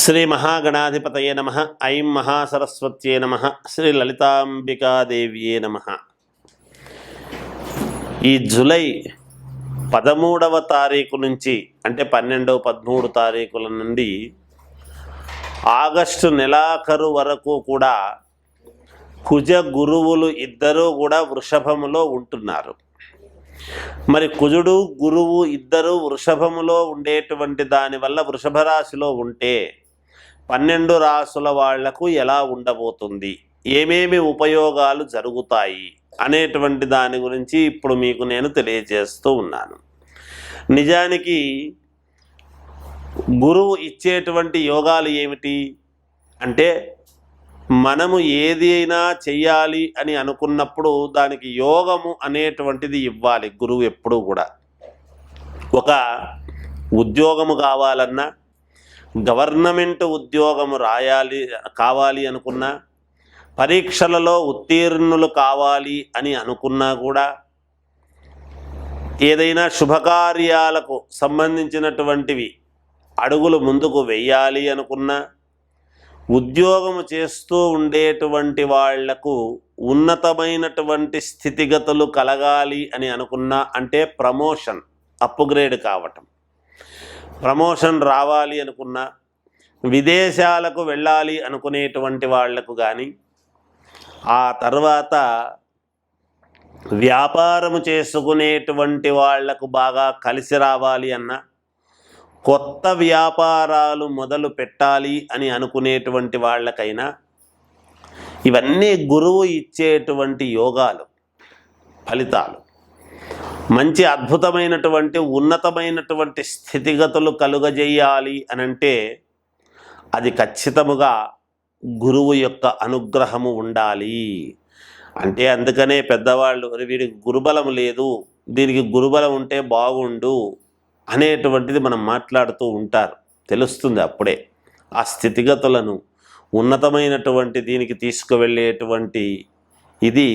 శ్రీ మహాగణాధిపతయే నమ. ఐం మహాసరస్వత్యే నమ. శ్రీ లలితాంబికాదేవ్యే నమ. ఈ జులై పదమూడవ తారీఖు నుంచి అంటే పన్నెండవ పదమూడు తారీఖుల నుండి ఆగస్టు నెలాఖరు వరకు కూడా కుజ గురువులు ఇద్దరూ కూడా వృషభములో ఉంటున్నారు. మరి కుజుడు గురువు ఇద్దరు వృషభములో ఉండేటువంటి దానివల్ల వృషభ రాశిలో ఉంటే పన్నెండు రాసుల వాళ్ళకు ఎలా ఉండబోతుంది? ఏమేమి ఉపయోగాలు జరుగుతాయి? అనేటువంటి దాని గురించి ఇప్పుడు మీకు నేను తెలియజేస్తూ ఉన్నాను. నిజానికి గురువు ఇచ్చేటువంటి యోగాలు ఏమిటి? అంటే మనము ఏది అయినా చెయ్యాలి అని అనుకున్నప్పుడు దానికి యోగము అనేటువంటిది ఇవ్వాలి గురువు ఎప్పుడూ కూడా. ఒక ఉద్యోగము కావాలన్నా గవర్నమెంట్ ఉద్యోగము రాయాలి కావాలి అనుకున్నా పరీక్షలలో ఉత్తీర్ణులు కావాలి అని అనుకున్నా కూడా ఏదైనా శుభకార్యాలకు సంబంధించినటువంటివి అడుగులు ముందుకు వెయ్యాలి అనుకున్నా ఉద్యోగము చేస్తూ ఉండేటువంటి వాళ్ళకు ఉన్నతమైనటువంటి స్థితిగతులు కలగాలి అని అనుకున్నా అంటే ప్రమోషన్ అప్గ్రేడ్ కావటం. ప్రమోషన్ రావాలి అనుకున్న విదేశాలకు వెళ్ళాలి అనుకునేటువంటి వాళ్ళకు కానీ ఆ తర్వాత వ్యాపారము చేసుకునేటువంటి వాళ్ళకు బాగా కలిసి రావాలి అన్న కొత్త వ్యాపారాలు మొదలు పెట్టాలి అని అనుకునేటువంటి వాళ్ళకైనా ఇవన్నీ గురువు ఇచ్చేటువంటి యోగాలు ఫలితాలు. మంచి అద్భుతమైనటువంటి ఉన్నతమైనటువంటి స్థితిగతులు కలుగజేయాలి అనంటే అది ఖచ్చితముగా గురువు యొక్క అనుగ్రహము ఉండాలి. అంటే అందుకనే పెద్దవాళ్ళు వీడికి గురుబలం లేదు దీనికి గురుబలం ఉంటే బాగుండు అనేటువంటిది మనం మాట్లాడుతూ ఉంటారు. తెలుస్తుంది అప్పుడే. ఆ స్థితిగతులను ఉన్నతమైనటువంటి దీనికి తీసుకువెళ్ళేటువంటి ఇది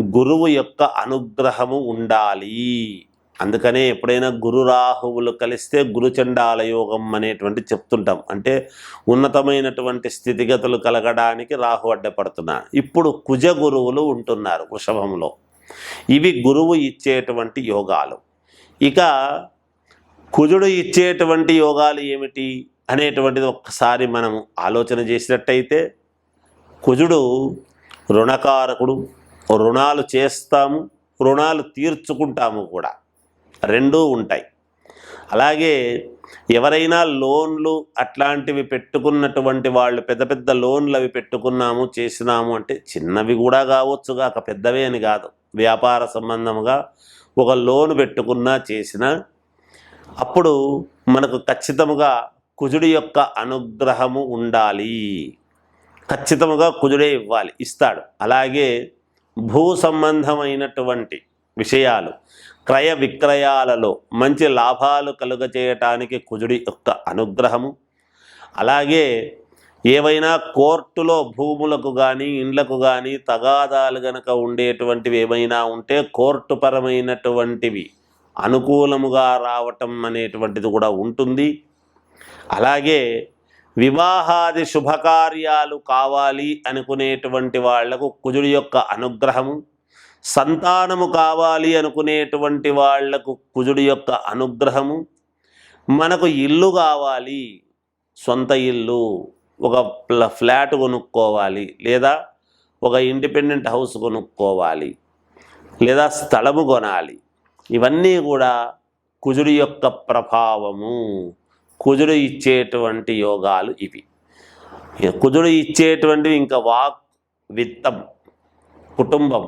గురువు యొక్క అనుగ్రహము ఉండాలి. అందుకనే ఎప్పుడైనా గురు రాహువులు కలిస్తే గురుచండాల యోగం అనేటువంటి చెప్తుంటాం. అంటే ఉన్నతమైనటువంటి స్థితిగతులు కలగడానికి రాహు అడ్డపడుతున్నారు ఇప్పుడు కుజ గురువులు ఉంటున్నారు వృషభంలో. ఇవి గురువు ఇచ్చేటువంటి యోగాలు. ఇక కుజుడు ఇచ్చేటువంటి యోగాలు ఏమిటి అనేటువంటిది ఒక్కసారి మనము ఆలోచన చేసినట్టయితే కుజుడు రుణకారకుడు రుణాలు చేస్తాము రుణాలు తీర్చుకుంటాము కూడా. రెండూ ఉంటాయి. అలాగే ఎవరైనా లోన్లు అట్లాంటివి పెట్టుకున్నటువంటి వాళ్ళు పెద్ద పెద్ద లోన్లు అవి పెట్టుకున్నాము చేసినాము అంటే చిన్నవి కూడా కావచ్చు కాక పెద్దవే అని కాదు. వ్యాపార సంబంధముగా ఒక లోన్ పెట్టుకున్నా చేసినా అప్పుడు మనకు ఖచ్చితముగా కుజుడి యొక్క అనుగ్రహము ఉండాలి. ఖచ్చితముగా కుజుడే ఇవ్వాలి ఇస్తాడు. అలాగే భూ సంబంధమైనటువంటి విషయాలు క్రయ విక్రయాలలో మంచి లాభాలు కలుగచేయటానికి కుజుడి యొక్క అనుగ్రహము. అలాగే ఏవైనా కోర్టులో భూములకు కానీ ఇండ్లకు కానీ తగాదాలు గనక ఉండేటువంటివి ఏమైనా ఉంటే కోర్టు పరమైనటువంటివి అనుకూలముగా రావటం అనేటువంటిది కూడా ఉంటుంది. అలాగే వివాహాది శుభకార్యాలు కావాలి అనుకునేటువంటి వాళ్ళకు కుజుడి యొక్క అనుగ్రహము సంతానము కావాలి అనుకునేటువంటి వాళ్ళకు కుజుడి యొక్క అనుగ్రహము మనకు ఇల్లు కావాలి సొంత ఇల్లు ఒక ఫ్లాట్ కొనుక్కోవాలి లేదా ఒక ఇండిపెండెంట్ హౌస్ కొనుక్కోవాలి లేదా స్థలము కొనాలి. ఇవన్నీ కూడా కుజుడి యొక్క ప్రభావము. కుజుడు ఇచ్చేటువంటి యోగాలు ఇవి. కుజుడు ఇచ్చేటువంటివి ఇంకా వాక్ విత్తం కుటుంబం.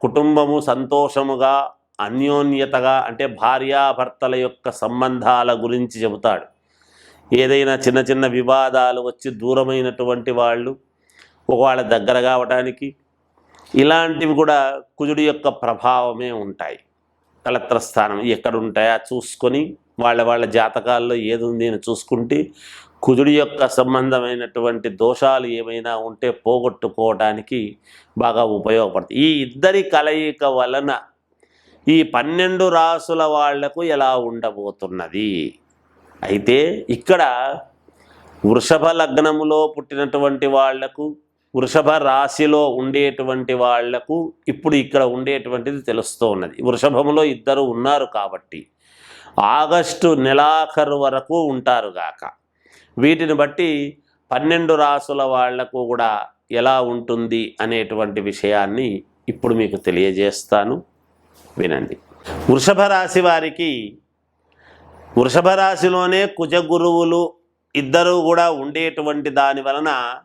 కుటుంబము సంతోషముగా అన్యోన్యతగా అంటే భార్యాభర్తల యొక్క సంబంధాల గురించి చెబుతాడు. ఏదైనా చిన్న చిన్న వివాదాలు వచ్చి దూరమైనటువంటి వాళ్ళు ఒకవేళ దగ్గర కావడానికి ఇలాంటివి కూడా కుజుడి యొక్క ప్రభావమే ఉంటాయి. కలత్ర స్థానం ఎక్కడ చూసుకొని వాళ్ళ వాళ్ళ జాతకాల్లో ఏది ఉంది అని చూసుకుంటే కుజుడి యొక్క సంబంధమైనటువంటి దోషాలు ఏమైనా ఉంటే పోగొట్టుకోవడానికి బాగా ఉపయోగపడుతుంది ఈ ఇద్దరి కలయిక వలన ఈ పన్నెండు రాసుల వాళ్ళకు ఎలా ఉండబోతున్నది? అయితే ఇక్కడ వృషభ లగ్నములో పుట్టినటువంటి వాళ్ళకు వృషభ రాశిలో ఉండేటువంటి వాళ్ళకు ఇప్పుడు ఇక్కడ ఉండేటువంటిది తెలుస్తూ ఉన్నది. వృషభములో ఇద్దరు ఉన్నారు కాబట్టి ఆగస్టు నెలాఖరు వరకు ఉంటారుగాక వీటిని బట్టి పన్నెండు రాసుల వాళ్ళకు కూడా ఎలా ఉంటుంది అనేటువంటి విషయాన్ని ఇప్పుడు మీకు తెలియజేస్తాను. వినండి. వృషభ రాశి వారికి వృషభ రాశిలోనే కుజగురువులు ఇద్దరు కూడా ఉండేటువంటి దాని వలన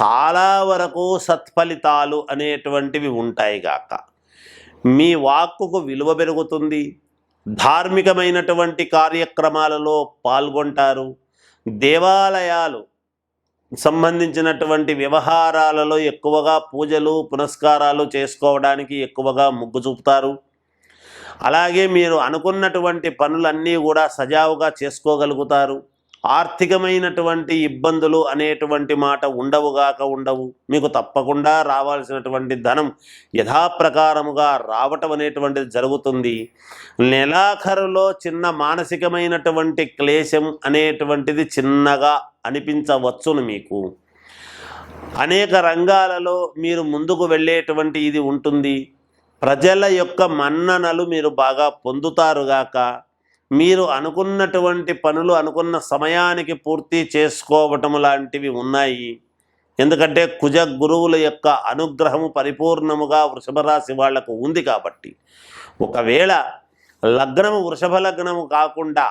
చాలా వరకు సత్ఫలితాలు అనేటువంటివి ఉంటాయి గాక. మీ వాక్కుకు విలువ పెరుగుతుంది. ధార్మికమైనటువంటి కార్యక్రమాలలో పాల్గొంటారు. దేవాలయాలు సంబంధించినటువంటి వ్యవహారాలలో ఎక్కువగా పూజలు పునస్కారాలు చేసుకోవడానికి ఎక్కువగా మొగ్గు చూపుతారు. అలాగే మీరు అనుకున్నటువంటి పనులన్నీ కూడా సజావుగా చేసుకోగలుగుతారు. ఆర్థికమైనటువంటి ఇబ్బందులు అనేటువంటి మాట ఉండవుగాక ఉండవు. మీకు తప్పకుండా రావాల్సినటువంటి ధనం యథాప్రకారముగా రావటం అనేటువంటిది జరుగుతుంది. నెలాఖరులో చిన్న మానసికమైనటువంటి క్లేశం అనేటువంటిది చిన్నగా అనిపించవచ్చును మీకు. అనేక రంగాలలో మీరు ముందుకు వెళ్ళేటువంటి ఇది ఉంటుంది. ప్రజల యొక్క మన్ననలు మీరు బాగా పొందుతారుగాక మీరు అనుకున్నటువంటి పనులు అనుకున్న సమయానికి పూర్తి చేసుకోవటం లాంటివి ఉన్నాయి. ఎందుకంటే కుజ గురువుల యొక్క అనుగ్రహము పరిపూర్ణముగా వృషభరాశి వాళ్ళకు ఉంది కాబట్టి. ఒకవేళ లగ్నము వృషభ లగ్నము కాకుండా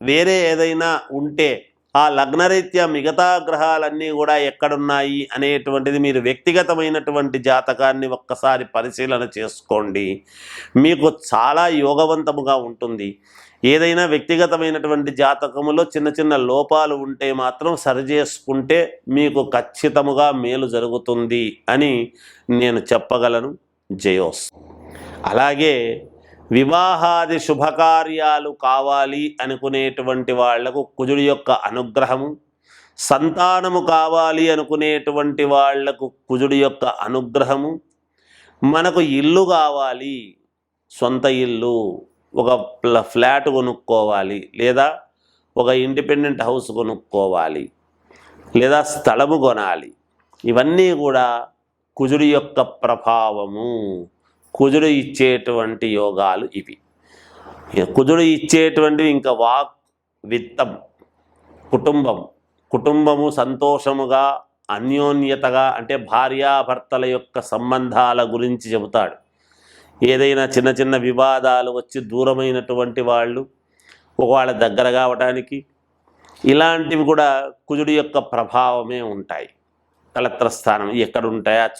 వేరే ఏదైనా ఉంటే ఆ లగ్నరీత్యా మిగతా గ్రహాలన్నీ కూడా ఎక్కడున్నాయి అనేటువంటిది మీరు వ్యక్తిగతమైనటువంటి జాతకాన్ని ఒక్కసారి పరిశీలన చేసుకోండి. మీకు చాలా యోగవంతముగా ఉంటుంది. ఏదైనా వ్యక్తిగతమైనటువంటి జాతకములో చిన్న చిన్న లోపాలు ఉంటే మాత్రం సరిచేసుకుంటే మీకు ఖచ్చితముగా మేలు జరుగుతుంది అని నేను చెప్పగలను. జయోస్. అలాగే వివాహాది శుభకార్యాలు కావాలి అనుకునేటువంటి వాళ్ళకు కుజుడి యొక్క అనుగ్రహము సంతానము కావాలి అనుకునేటువంటి వాళ్ళకు కుజుడి యొక్క అనుగ్రహము మనకు ఇల్లు కావాలి సొంత ఇల్లు ఒక ఫ్లాట్ కొనుక్కోవాలి లేదా ఒక ఇండిపెండెంట్ హౌస్ కొనుక్కోవాలి లేదా స్థలము కొనాలి. ఇవన్నీ కూడా కుజుడి యొక్క ప్రభావము. కుజుడు ఇచ్చేటువంటి యోగాలు ఇవి. కుజుడు ఇచ్చేటువంటివి ఇంకా వాక్ విత్తం కుటుంబం. కుటుంబము సంతోషముగా అన్యోన్యతగా అంటే భార్యాభర్తల యొక్క సంబంధాల గురించి చెబుతాడు. ఏదైనా చిన్న చిన్న వివాదాలు వచ్చి దూరమైనటువంటి వాళ్ళు ఒకవేళ దగ్గర కావడానికి ఇలాంటివి కూడా కుజుడి యొక్క ప్రభావమే ఉంటాయి. కలత్ర స్థానం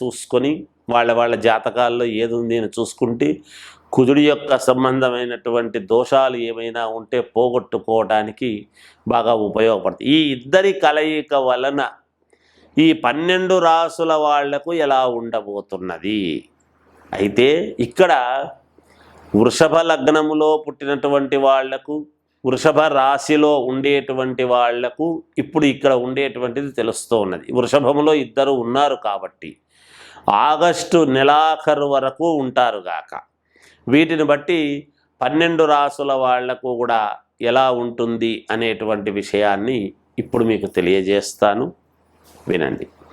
చూసుకొని వాళ్ళ వాళ్ళ జాతకాల్లో ఏది ఉంది అని చూసుకుంటే కుజుడి యొక్క సంబంధమైనటువంటి దోషాలు ఏమైనా ఉంటే పోగొట్టుకోవడానికి బాగా ఉపయోగపడుతుంది ఈ ఇద్దరి కలయిక వలన ఈ పన్నెండు రాసుల వాళ్ళకు ఎలా ఉండబోతున్నది? అయితే ఇక్కడ వృషభ లగ్నములో పుట్టినటువంటి వాళ్ళకు వృషభ రాశిలో ఉండేటువంటి వాళ్ళకు ఇప్పుడు ఇక్కడ ఉండేటువంటిది తెలుస్తూ ఉన్నది. వృషభములో ఇద్దరు ఉన్నారు కాబట్టి ఆగస్టు నెలాఖరు వరకు ఉంటారుగాక వీటిని బట్టి పన్నెండు రాసుల వాళ్ళకు కూడా ఎలా ఉంటుంది అనేటువంటి విషయాన్ని ఇప్పుడు మీకు తెలియజేస్తాను. వినండి.